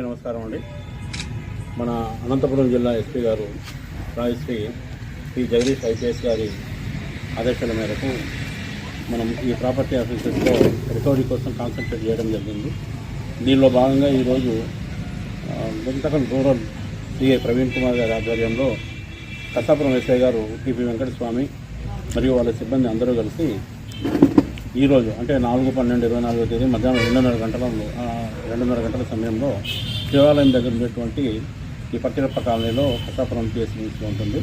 నమస్కారం అండి. మన అనంతపురం జిల్లా ఎస్పీ గారు రాజశ్రీ శ్రీ జగదీష్ ఐపీఎస్ గారి ఆదేశాల మేరకు మనం ఈ ప్రాపర్టీ అసోసియేషన్లో రికవరీ కోసం కాన్సన్ట్రేట్ చేయడం జరిగింది. దీనిలో భాగంగా ఈరోజు ఆ, రూరల్ సిఐ ప్రవీణ్ కుమార్ గారి ఆధ్వర్యంలో కసాపురం ఎస్ఐ గారు టిపి వెంకటస్వామి మరియు వాళ్ళ సిబ్బంది అందరూ కలిసి ఈరోజు అంటే నాలుగు పన్నెండు ఇరవై నాలుగో తేదీ మధ్యాహ్నం రెండున్నర గంటల రెండున్నర గంటల సమయంలో శివాలయం దగ్గర ఉన్నటువంటి ఈ పట్టిరప్ప కాలనీలో కసాపురం పిఎస్సీ ఉంటుంది.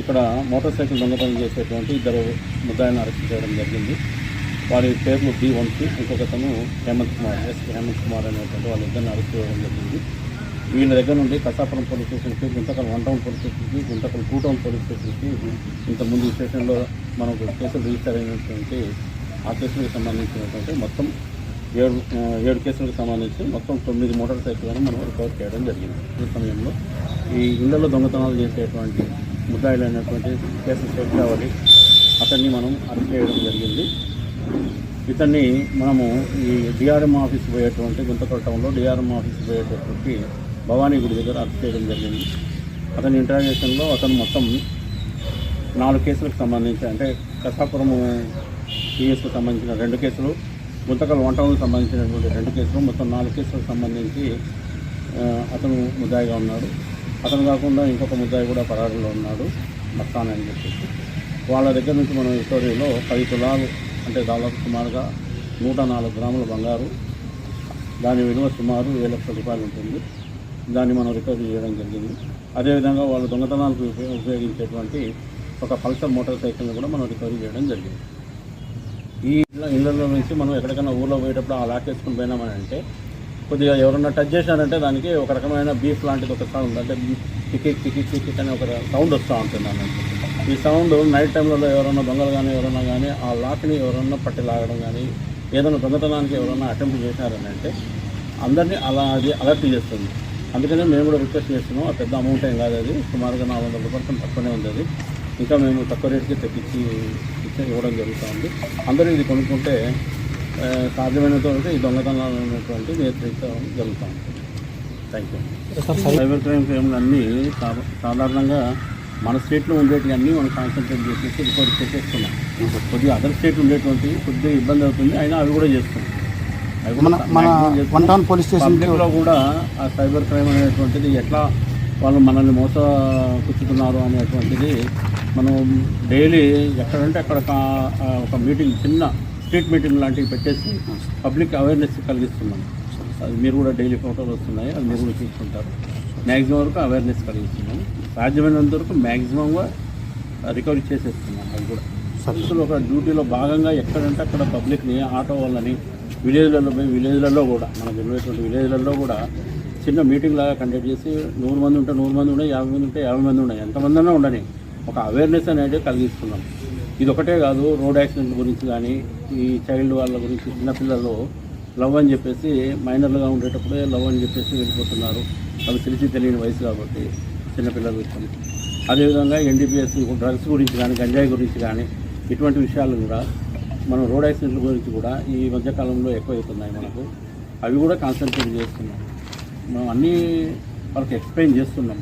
ఇక్కడ మోటార్ సైకిల్ దొంగతనం చేసేటువంటి ఇద్దరు ముద్దాయిని అరెస్ట్ చేయడం జరిగింది. వారి పేర్లు డి వంశీ ఇంకొకతను హేమంత్ కుమార్ ఎస్ హేమంత్ కుమార్ అనేటువంటి వాళ్ళిద్దరిని అరెస్ట్ చేయడం జరిగింది. వీళ్ళ దగ్గర నుండి కసాపురం పోలీస్ స్టేషన్కి గుంతకల్ వన్ టౌన్ పోలీస్ స్టేషన్కి గుంతకల్ టూ టౌన్ పోలీస్ స్టేషన్కి ఇంతకుముందు ఈ స్టేషన్లో మనకు కేసులు రిజిస్టర్ అయినటువంటి ఆ కేసులకు సంబంధించినటువంటి మొత్తం ఏడు ఏడు కేసులకు సంబంధించి మొత్తం తొమ్మిది మోటార్ సైకిళ్ళను మనం రికవర్ చేయడం జరిగింది. ఈ సమయంలో ఈ ఇళ్ళలో దొంగతనాలు చేసేటువంటి ముద్దాయిలైనటువంటి కేసు షేక్ కావాలి అతన్ని మనం అరెస్ట్ చేయడం జరిగింది. ఇతన్ని మనము ఈ డిఆర్ఎం ఆఫీస్ పోయేటువంటి గుంతకల్ టౌన్లో డిఆర్ఎం ఆఫీస్ పోయేటటువంటి భవానీ గుడి దగ్గర అరెస్ట్ చేయడం జరిగింది. అతని ఇంటరాగేషన్లో అతను మొత్తం నాలుగు కేసులకు సంబంధించి అంటే కసాపురము టీఎస్కు సంబంధించిన రెండు కేసులు ముంతకల్ వన్ టౌన్కు సంబంధించినటువంటి రెండు కేసులు మొత్తం నాలుగు కేసులకు సంబంధించి అతను ముద్దాయిగా ఉన్నాడు. అతను కాకుండా ఇంకొక ముద్దాయి కూడా పరారులో ఉన్నాడు మస్తాన్ అని చెప్పేసి. వాళ్ళ దగ్గర నుంచి మనం రికవరీలో పది తులాలు అంటే దాదాపు సుమారుగా నూట నాలుగు గ్రాముల బంగారు దాని విలువ సుమారు ఏడు లక్షల రూపాయలు ఉంటుంది. దాన్ని మనం రికవరీ చేయడం జరిగింది. అదేవిధంగా వాళ్ళు దొంగతనాలకు ఉపయోగించేటువంటి ఒక పల్సర్ మోటార్ సైకిల్ని కూడా మనం రికవరీ చేయడం జరిగింది. ఈ ఇళ్ళలో నుంచి మనం ఎక్కడికైనా ఊర్లో పోయేటప్పుడు ఆ లాకేసుకుని పోయినామని అంటే కొద్దిగా ఎవరన్నా టచ్ చేశారంటే దానికి ఒక రకమైన బీఫ్ లాంటిది ఒక సౌండ్ అంటే టికెట్ కిక్ కిక్ అనే ఒక సౌండ్ వస్తూ ఉంటుంది అన్నట్టు. ఈ సౌండ్ నైట్ టైంలలో ఎవరైనా దొంగలు కానీ ఎవరన్నా కానీ ఆ లాక్ని ఎవరన్నా పట్టి లాగడం కానీ ఏదైనా దొంగతనానికి ఎవరన్నా అటెంప్ట్ చేశారని అంటే అందరినీ అలా అది అలర్ట్ చేస్తుంది. అందుకనే మేము కూడా రిక్వెస్ట్ చేస్తున్నాం పెద్ద అమౌంట్ ఏం కాదు అది. సుమారుగా నాలుగు వందల రూపాయలు తక్కువనే ఉంది అది. ఇంకా మేము తక్కువ రేటుకి తెప్పించి ఇచ్చి ఇవ్వడం జరుగుతుంది. అందరూ ఇది కొనుక్కుంటే సాధ్యమైనంత వరకు ఈ దొంగతనాలు అనేటువంటి నియంత్రించడం జరుగుతూ ఉంటుంది థ్యాంక్ యూ సైబర్ క్రైమ్ క్రైమ్లు అన్నీ సాధారణంగా మన స్టేట్లో ఉండేటివి అన్నీ మనం కాన్సన్ట్రేట్ చేసేసి రిపోర్ట్ చేసేస్తున్నాం. కొద్దిగా అదర్ స్టేట్ ఉండేటువంటి కొద్దిగా ఇబ్బంది అవుతుంది అయినా అవి కూడా చేస్తున్నాం. మన పోలీస్ స్టేషన్ పబ్లిక్లో కూడా ఆ సైబర్ క్రైమ్ అనేటువంటిది ఎట్లా వాళ్ళు మనల్ని మోసపుచ్చుతున్నారు అనేటువంటిది మనం డైలీ ఎక్కడంటే అక్కడ ఒక- ఒక మీటింగ్ చిన్న స్ట్రీట్ మీటింగ్ లాంటివి పెట్టేసి పబ్లిక్ అవేర్నెస్ కలిగిస్తున్నాం. అది మీరు కూడా డైలీ ఫోటోలు వస్తున్నాయి అది మీరు కూడా చూసుకుంటారు. మ్యాక్సిమం వరకు అవేర్నెస్ కలిగిస్తున్నాం. సాధ్యమైనంత వరకు మ్యాక్సిమంగా రికవరీ చేసేస్తున్నాం అది కూడా. సర్వీసులు ఒక డ్యూటీలో భాగంగా ఎక్కడంటే అక్కడ పబ్లిక్ని ఆటో వాళ్ళని విలేజ్లలో పోయి విలేజ్లలో కూడా మనకు వెళ్ళేటువంటి విలేజ్లలో కూడా చిన్న మీటింగ్ లాగా కండక్ట్ చేసి నూరు మంది ఉంటే నూరు మంది ఉన్నాయి యాభై మంది ఉంటే యాభై మంది ఉన్నాయి. ఎంతమంది అయినా ఉండని. ఒక అవేర్నెస్ అనేది కలిగిస్తున్నాం. ఇది ఒకటే కాదు రోడ్ యాక్సిడెంట్ గురించి కానీ ఈ చైల్డ్ వాళ్ళ గురించి చిన్నపిల్లలు లవ్ అని చెప్పేసి మైనర్లుగా ఉండేటప్పుడే లవ్ అని చెప్పేసి వెళ్ళిపోతున్నారు. వాళ్ళు తెలిసి తెలియని వయసు కాబట్టి చిన్నపిల్లల విషయం అదేవిధంగా ఎన్డీపీఎస్ డ్రగ్స్ గురించి కానీ గంజాయి గురించి కానీ ఇటువంటి విషయాలు కూడా మనం రోడ్ యాక్సిడెంట్ల గురించి కూడా ఈ మధ్యకాలంలో ఎక్కువ అవుతున్నాయి మనకు. అవి కూడా కాన్సన్ట్రేట్ చేస్తున్నాం. మనం అన్నీ వాళ్ళకి ఎక్స్ప్లెయిన్ చేస్తున్నాం.